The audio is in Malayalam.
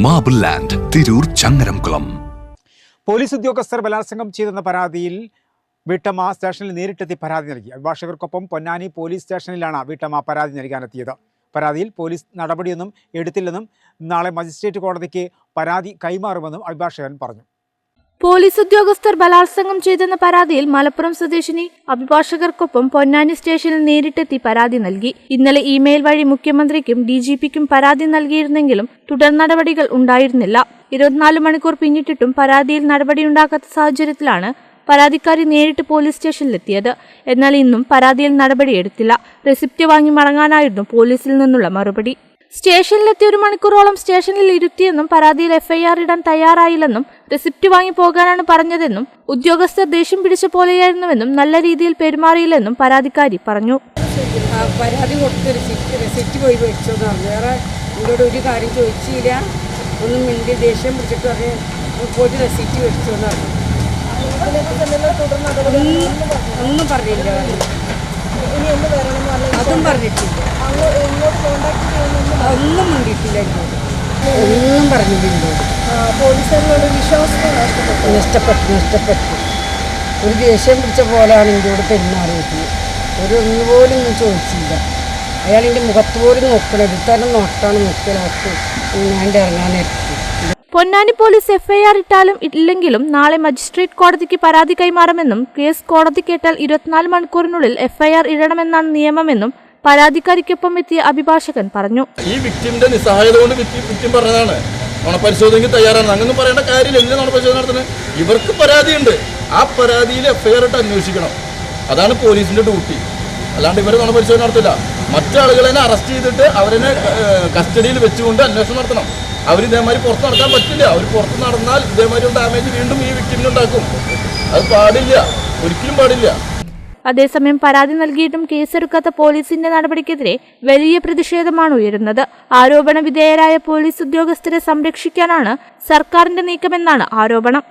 Marble land Tirur Changaramkulam police ഉദ്യോഗസ്ഥർ ബലാത്സംഗം ചെയ്തെന്ന പരാതിയിൽ വീട്ടമ്മ സ്റ്റേഷനിൽ നേരിട്ടെത്തി പരാതി നൽകി. അഭിഭാഷകർക്കൊപ്പം പൊന്നാനി പോലീസ് സ്റ്റേഷനിലാണ് വീട്ടമ്മ പരാതി നൽകാനെത്തിയത്. പരാതിയിൽ പോലീസ് നടപടിയൊന്നും എടുത്തില്ലെന്നും നാളെ മജിസ്ട്രേറ്റ് കോടതിക്ക് പരാതി കൈമാറുമെന്നും അഭിഭാഷകൻ പറഞ്ഞു. പോലീസ് ഉദ്യോഗസ്ഥർ ബലാത്സംഗം ചെയ്തെന്ന പരാതിയിൽ മലപ്പുറം സ്വദേശിനി അഭിഭാഷകർക്കൊപ്പം പൊന്നാനി സ്റ്റേഷനിൽ നേരിട്ടെത്തി പരാതി നൽകി. ഇന്നലെ ഇമെയിൽ വഴി മുഖ്യമന്ത്രിക്കും ഡിജിപിക്കും പരാതി നൽകിയിരുന്നെങ്കിലും തുടർ നടപടികൾ ഉണ്ടായിരുന്നില്ല. ഇരുപത്തിനാല് മണിക്കൂർ പിന്നിട്ടിട്ടും പരാതിയിൽ നടപടിയുണ്ടാകാത്ത സാഹചര്യത്തിലാണ് പരാതിക്കാരി നേരിട്ട് പോലീസ് സ്റ്റേഷനിലെത്തിയത്. എന്നാൽ ഇന്നും പരാതിയിൽ നടപടിയെടുത്തില്ല. റെസിപ്റ്റ് വാങ്ങി മടങ്ങാനായിരുന്നു പോലീസിൽ നിന്നുള്ള മറുപടി. സ്റ്റേഷനിലെത്തി ഒരു മണിക്കൂറോളം സ്റ്റേഷനിൽ ഇരുത്തിയെന്നും പരാതിയിൽ എഫ്ഐആർ ഇടാൻ തയ്യാറായില്ലെന്നും റെസിപ്റ്റ് വാങ്ങി പോകാനാണ് പറഞ്ഞതെന്നും ഉദ്യോഗസ്ഥർ ദേഷ്യം പിടിച്ച പോലെയായിരുന്നുവെന്നും നല്ല രീതിയിൽ പെരുമാറിയില്ലെന്നും പരാതിക്കാരി പറഞ്ഞു. പരാതി കൊടുത്ത് റെസിപ്റ്റ് റെസിപ്റ്റ് പോയി മേടിച്ചോന്നാണ് വേറെ എന്നോട് ഒരു കാര്യം ചോദിച്ചില്ല. ഒന്നും മിണ്ടി ദേഷ്യം പിടിച്ചിട്ട് പറഞ്ഞു പോയി റെസിപ്റ്റ് മേടിച്ചോന്നാണ് ഒന്നും പറഞ്ഞില്ല. അതും പറഞ്ഞിട്ടില്ല. ഒന്നും മിണ്ടിയിട്ടില്ല ഒന്നും പറഞ്ഞിട്ടില്ല. എന്നോട് പോലീസുകാരോട് വിശ്വാസം നഷ്ടപ്പെട്ടു. നഷ്ടപ്പെട്ടു ഒരു ദേഷ്യം പിടിച്ച പോലെയാണ് കൂടെ പെരുമാറിയത് ഒരു ഒന്നുപോലും ഒന്നും ചോദിച്ചില്ല. അയാൾ എന്റെ മുഖത്ത് പോലും നോക്കണം എടുത്താലും നോട്ടാണ് നോക്കലാക്ക് ഞാൻ ഇറങ്ങാനെത്തി പൊന്നാനി പോലീസ് എഫ്ഐആർ ഇട്ടാലും ഇല്ലെങ്കിലും നാളെ മജിസ്ട്രേറ്റ് കോടതിക്ക് പരാതി കൈമാറുമെന്നും കേസ് കോടതി കേട്ടാൽ ഇരുപത്തിനാല് മണിക്കൂറിനുള്ളിൽ എഫ്ഐആർ ഇടണമെന്നാണ് നിയമമെന്നും പരാതിക്കാരിക്കൊപ്പം എത്തിയ അഭിഭാഷകൻ പറഞ്ഞു. ഈ വിക്ടിമിന്റെ നിസ്സഹായത കൊണ്ട് വിക്ടിം പറഞ്ഞതാണ്. നുണപരിശോധനയ്ക്ക് തയ്യാറാണ്. അങ്ങനെ പറയേണ്ട കാര്യമില്ല. എന്തിനാ നുണപരിശോധന നടത്തുന്നത്. ഇവർക്ക് പരാതിയുണ്ട്. ആ പരാതിയിൽ എഫ്ഐആർ ഇട്ട് അന്വേഷിക്കണം. അതാണ് പോലീസിന്റെ ഡ്യൂട്ടി. അല്ലാണ്ട് ഇവർ നുണപരിശോധന നടത്തില്ല. മറ്റാളുകളെ അറസ്റ്റ് ചെയ്തിട്ട് അവരെ കസ്റ്റഡിയിൽ വെച്ചുകൊണ്ട് അന്വേഷണം നടത്തണം. അവർ ഇതേമാതിരി പുറത്ത് നടത്താൻ പറ്റില്ല. അവർ പുറത്ത് നടന്നാൽ ഇതേമാതിരി ഡാമേജ് വീണ്ടും ഈ വിക്ടിമിനുണ്ടാക്കും അത് പാടില്ല. ഒരിക്കലും പാടില്ല. അതേസമയം പരാതി നൽകിയിട്ടും കേസെടുക്കാത്ത പോലീസിന്റെ നടപടിക്കെതിരെ വലിയ പ്രതിഷേധമാണ് ഉയരുന്നത്. ആരോപണ വിധേയരായ പോലീസ് ഉദ്യോഗസ്ഥരെ സംരക്ഷിക്കാനാണ് സർക്കാരിന്റെ നീക്കമെന്നാണ് ആരോപണം.